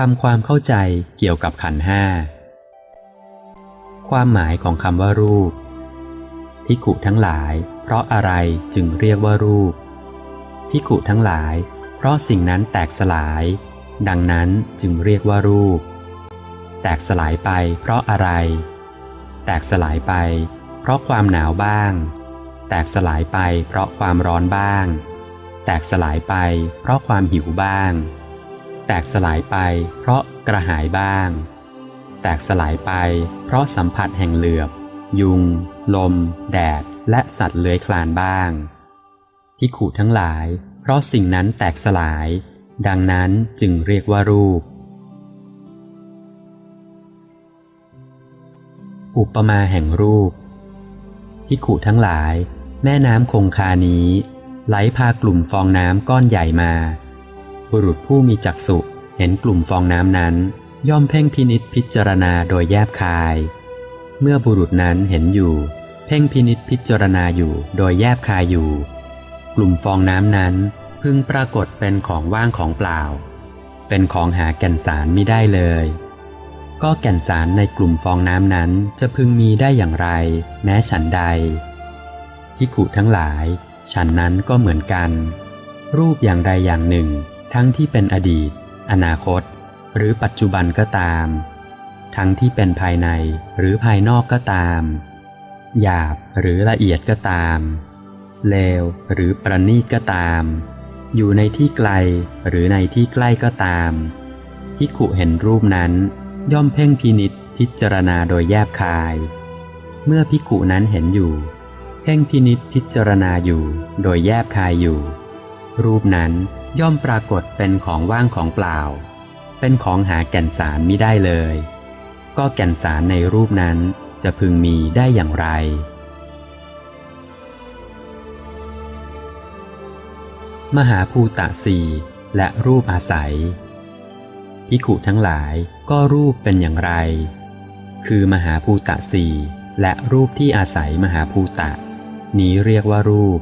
ทำความเข้าใจเกี่ยวกับขันห้า ความหมายของคำว่ารูป พิกุทั้งหลาย เพราะอะไรจึงเรียกว่ารูป พิกุทั้งหลาย เพราะสิ่งนั้นแตกสลาย ดังนั้นจึงเรียกว่ารูป แตกสลายไปเพราะอะไร แตกสลายไป เพราะความหนาวบ้าง แตกสลายไปเพราะความร้อนบ้าง แตกสลายไปเพราะความหิวบ้าง แตกสลายไปเพราะกระหายบ้าง แตกสลายไปเพราะสัมผัสแห่งเหลือบ ยุง ลม แดด และสัตว์เลื้อยคลานบ้างพิขุทั้งหลาย เพราะสิ่งนั้นแตกสลาย ดังนั้นจึงเรียกว่ารูป อุปมาแห่งรูปพิขุทั้งหลาย แม่น้ำคงคานี้ ไหลพากลุ่มฟองน้ำก้อนใหญ่มา บุรุษผู้มีจักษุเห็นกลุ่มฟองน้ำนั้น ย่อมเพ่งพินิษพิจารณาโดยแยบคาย เมื่อบุรุษนั้นเห็นอยู่ เพ่งพินิษพิจารณาอยู่โดยแยบคายอยู่ กลุ่มฟองน้ำนั้นพึงปรากฏเป็นของว่างของเปล่า เป็นของหาแก่นสารไม่ได้เลย ก็แก่นสารในกลุ่มฟองน้ำนั้นจะพึงมีได้อย่างไร แม้ฉันใดพิขุทั้งหลาย ฉันนั้นก็เหมือนกัน รูปอย่างใดอย่างหนึ่ง ทั้งที่เป็นอดีต อนาคต หรือปัจจุบันก็ตาม ทั้งที่เป็นภายในหรือภายนอกก็ตาม หยาบหรือละเอียดก็ตาม เลวหรือประณีตก็ตาม อยู่ในที่ไกลหรือในที่ใกล้ก็ตามพิขุเห็นรูปนั้น ย่อมเพ่งพินิษพิจารณาโดยแยบคาย เมื่อพิขุนั้นเห็นอยู่ เพ่งพินิษพิจารณาอยู่โดยแยบคายอยู่ รูปนั้น ย่อมปรากฏเป็นของว่างของเปล่า เป็นของหาแก่นสารมิได้เลย ก็แก่นสารในรูปนั้นจะพึงมีได้อย่างไร มหาภูตะสีและรูปอาศัยพิขุทั้งหลายก็รูปเป็นอย่างไร คือมหาภูตะสีและรูปที่อาศัยมหาภูตะ นี้เรียกว่ารูป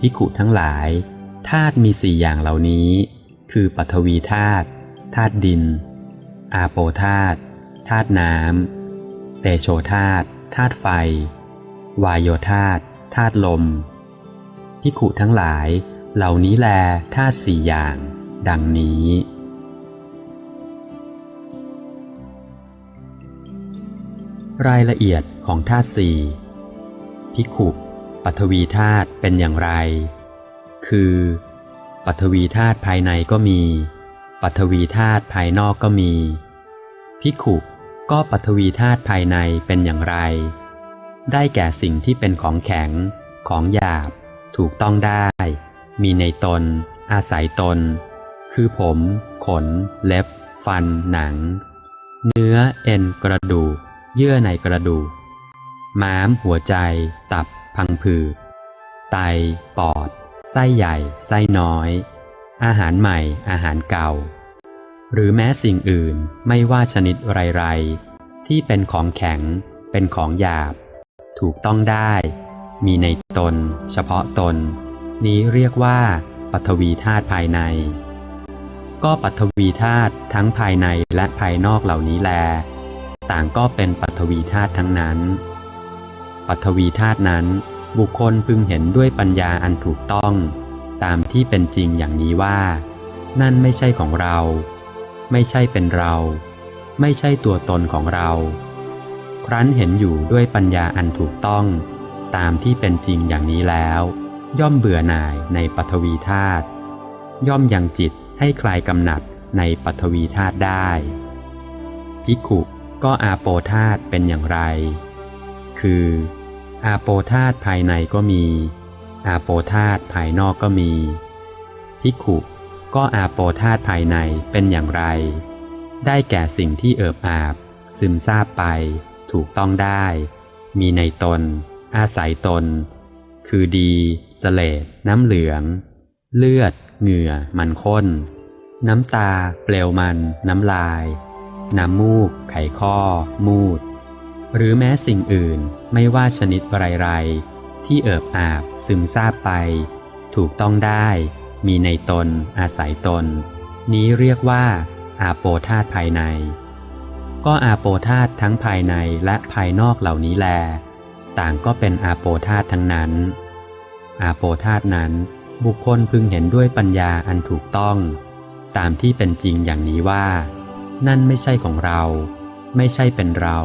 พิขุทั้งหลาย ธาตุมีสี่อย่างเหล่านี้ คือปฐวีธาตุธาตุดิน อาโปธาตุธาตุน้ำเตโชธาตุธาตุไฟ วายโยธาตุธาตุลมพิขุทั้งหลาย เหล่านี้แลธาตุสี่อย่าง ดังนี้ รายละเอียดของธาตุสี่พิขุปฐวีธาตุเป็นอย่างไร คือปฐวีธาตุภายในก็มีปฐวีธาตุภายนอกก็มี พิขุก็ปฐวีธาตุภายในเป็นอย่างไร ได้แก่สิ่งที่เป็นของแข็ง ของหยาบ ถูกต้องได้ มีในตน อาศัยตน คือผม ขน เล็บ ฟัน หนัง เนื้อ เอ็น กระดูก เยื่อในกระดูก ม้าม หัวใจ ตับ พังผืดไต ปอด ไส้ใหญ่ ไส้น้อย อาหารใหม่ อาหารเก่า หรือแม้สิ่งอื่นไม่ว่าชนิดไรๆ ที่เป็นของแข็ง เป็นของหยาบ ถูกต้องได้ มีในตน เฉพาะตน นี้เรียกว่าปัทวีธาตุภายใน ก็ปัทวีธาตุทั้งภายในและภายนอกเหล่านี้แล ต่างก็เป็นปัทวีธาตุทั้งนั้นปัทวีธาตุนั้น บุคคลพึงเห็นด้วยปัญญาอันถูกต้อง ตามที่เป็นจริงอย่างนี้ว่า นั่นไม่ใช่ของเรา ไม่ใช่เป็นเรา ไม่ใช่ตัวตนของเรา ครั้นเห็นอยู่ด้วยปัญญาอันถูกต้อง ตามที่เป็นจริงอย่างนี้แล้ว ย่อมเบื่อหน่ายในปฐวีธาตุย่อมยังจิตให้คลายกำหนัดในปฐวีธาตุได้พิขุก็อาโปธาตุเป็นอย่างไร คือ อาโปธาตภายในก็มี อาโปธาตภายนอกก็มี พิขุก็อาโปธาตภายในเป็นอย่างไร ได้แก่สิ่งที่เอิบอาบ ซึมซาบไป ถูกต้องได้ มีในตน อาศัยตน คือดีสเลดน้ำเหลือง เลือด เหงื่อ มันข้น น้ำตา เปลวมัน น้ำลาย น้ำมูก ไขข้อ มูด หรือแม้สิ่งอื่นไม่ว่าชนิดไรๆที่เอิบอาบซึมซาบไป ถูกต้องได้ มีในตน อาศัยตน นี้เรียกว่า อาโปธาตภายใน ก็อาโปธาตทั้งภายในและภายนอกเหล่านี้แล ต่างก็เป็นอาโปธาตทั้งนั้น อาโปธาตนั้นบุคคลพึงเห็นด้วยปัญญาอันถูกต้อง ตามที่เป็นจริงอย่างนี้ว่า นั่นไม่ใช่ของเรา ไม่ใช่เป็นเรา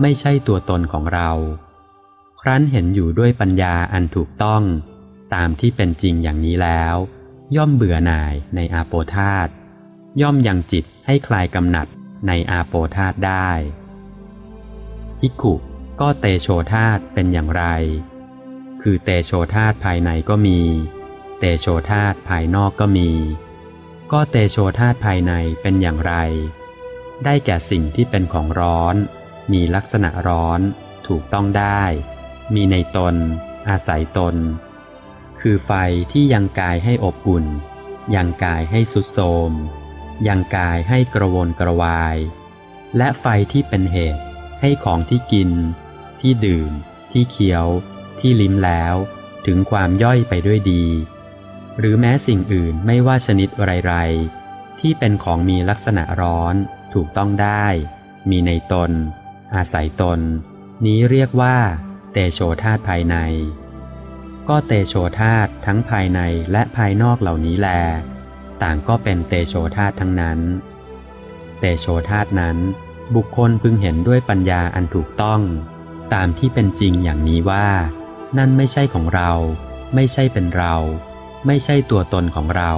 ไม่ใช่ตัวตนของเรา ครั้นเห็นอยู่ด้วยปัญญาอันถูกต้องตามที่เป็นจริงอย่างนี้แล้ว ย่อมเบื่อหน่ายในอาโปธาตย่อมยังจิตให้คลายกำหนัดในอาโปธาตได้พิกขุก็เตโชธาตเป็นอย่างไร คือเตโชธาตภายในก็มี เตโชธาตภายนอกก็มี ก็เตโชธาตภายในเป็นอย่างไร ได้แก่สิ่งที่เป็นของร้อน มีลักษณะร้อน ถูกต้องได้ มีในตน อาศัยตน คือไฟที่ยังกายให้อบอุ่น ยังกายให้สุดโทมยังกายให้กระวนกระวาย และไฟที่เป็นเหตุให้ของที่กิน ที่ดื่ม ที่เคี้ยว ที่ลิ้มแล้ว ถึงความย่อยไปด้วยดี หรือแม้สิ่งอื่นไม่ว่าชนิดไรๆที่เป็นของมีลักษณะร้อน ถูกต้องได้ มีในตน อาศัยตน นี้เรียกว่า เตโชธาตุภายใน ก็เตโชธาตุทั้งภายในและภายนอกเหล่านี้แล ต่างก็เป็นเตโชธาตุทั้งนั้น เตโชธาตุนั้น บุคคลพึงเห็นด้วยปัญญาอันถูกต้อง ตามที่เป็นจริงอย่างนี้ว่า นั่นไม่ใช่ของเรา ไม่ใช่เป็นเรา ไม่ใช่ตัวตนของเรา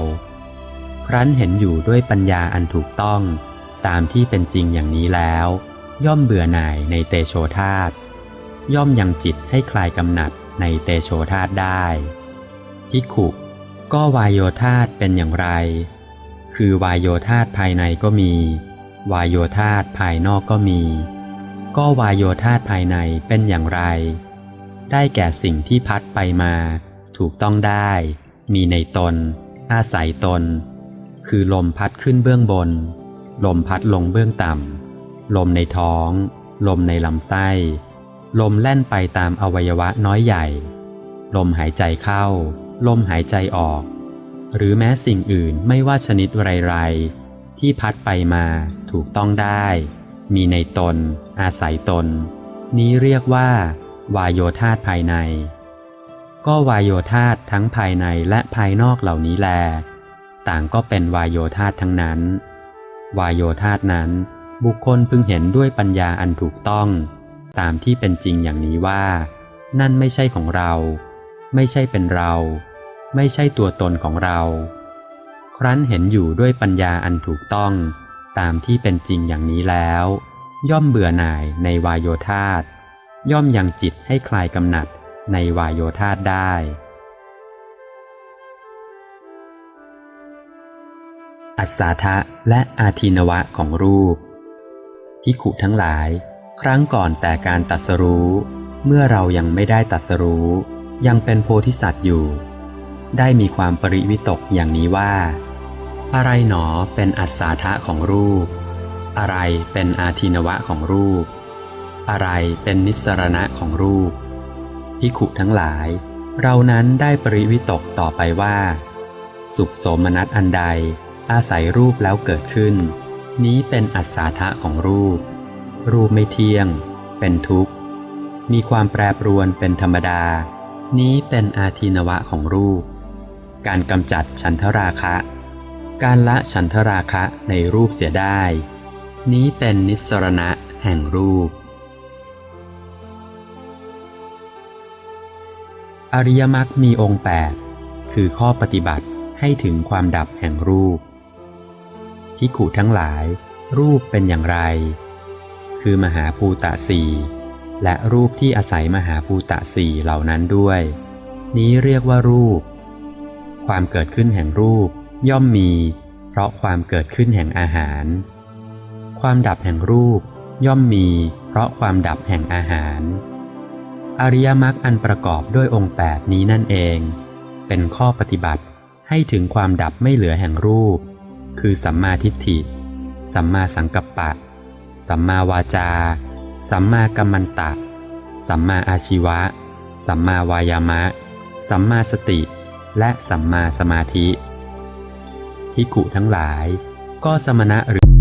ครั้นเห็นอยู่ด้วยปัญญาอันถูกต้อง ตามที่เป็นจริงอย่างนี้แล้ว ย่อมเบื่อหน่ายในเตโชธาตย่อมยังจิตให้คลายกำหนัดในเตโชธาตได้พิขุก็วายโยธาตเป็นอย่างไร คือวายโยธาตภายในก็มี วายโยธาตภายนอกก็มี ก็วายโยธาตภายในเป็นอย่างไร ได้แก่สิ่งที่พัดไปมา ถูกต้องได้ มีในตน อาศัยตน คือลมพัดขึ้นเบื้องบน ลมพัดลงเบื้องต่ำ ลมในท้อง ลมในลำไส้ ลมแล่นไปตามอวัยวะน้อยใหญ่ ลมหายใจเข้า ลมหายใจออก หรือแม้สิ่งอื่นไม่ว่าชนิดไรๆ ที่พัดไปมาถูกต้องได้ มีในตน อาศัยตน นี้เรียกว่า วายโยธาตภายใน ก็วายโยธาตทั้งภายในและภายนอกเหล่านี้แล ต่างก็เป็นวายโยธาตทั้งนั้น วายโยธาตนั้น บุคคลพึงเห็นด้วยปัญญาอันถูกต้อง ตามที่เป็นจริงอย่างนี้ว่า นั่นไม่ใช่ของเรา ไม่ใช่เป็นเรา ไม่ใช่ตัวตนของเรา ครั้นเห็นอยู่ด้วยปัญญาอันถูกต้อง ตามที่เป็นจริงอย่างนี้แล้ว ย่อมเบื่อหน่ายในวายโยธาตย่อมยังจิตให้คลายกำหนัดในวายโยธาตได้อัศาทะและอาทินวะของรูป พิขุทั้งหลาย ครั้งก่อนแต่การตัดสรู้ เมื่อเรายังไม่ได้ตัดสรู้ ยังเป็นโพธิสัตว์อยู่ ได้มีความปริวิตกอย่างนี้ว่า อะไรหนอเป็นอัศาทะของรูป อะไรเป็นอาทินวะของรูป อะไรเป็นนิสรณะของรูปพิขุทั้งหลาย เรานั้นได้ปริวิตกต่อไปว่า สุขโสมนัสอันใด อาศัยรูปแล้วเกิดขึ้น นี้เป็นอัศาทะของรูป รูปไม่เที่ยง เป็นทุกข์ มีความแปรปรวนเป็นธรรมดา นี้เป็นอาทินวะของรูป การกำจัดฉันทราคะ การละฉันทราคะในรูปเสียได้ นี้เป็นนิสรณะแห่งรูป อริยมรรคมีองค์แปดคือข้อปฏิบัติให้ถึงความดับแห่งรูป พิขุทั้งหลาย รูปเป็นอย่างไร คือมหาภูตะสี่และรูปที่อาศัยมหาภูตะสี่เหล่านั้นด้วย นี้เรียกว่ารูป ความเกิดขึ้นแห่งรูปย่อมมี เพราะความเกิดขึ้นแห่งอาหาร ความดับแห่งรูปย่อมมี เพราะความดับแห่งอาหาร อริยมรรคอันประกอบด้วยองค์แปดนี้นั่นเอง เป็นข้อปฏิบัติให้ถึงความดับไม่เหลือแห่งรูป คือสัมมาทิฏฐิ สัมมาสังกัปปะ สัมมาวาจา สัมมากัมมันตะ สัมมาอาชีวะ สัมมาวายามะ สัมมาสติ และสัมมาสมาธิพิกุทั้งหลาย ก็สมณะหรือ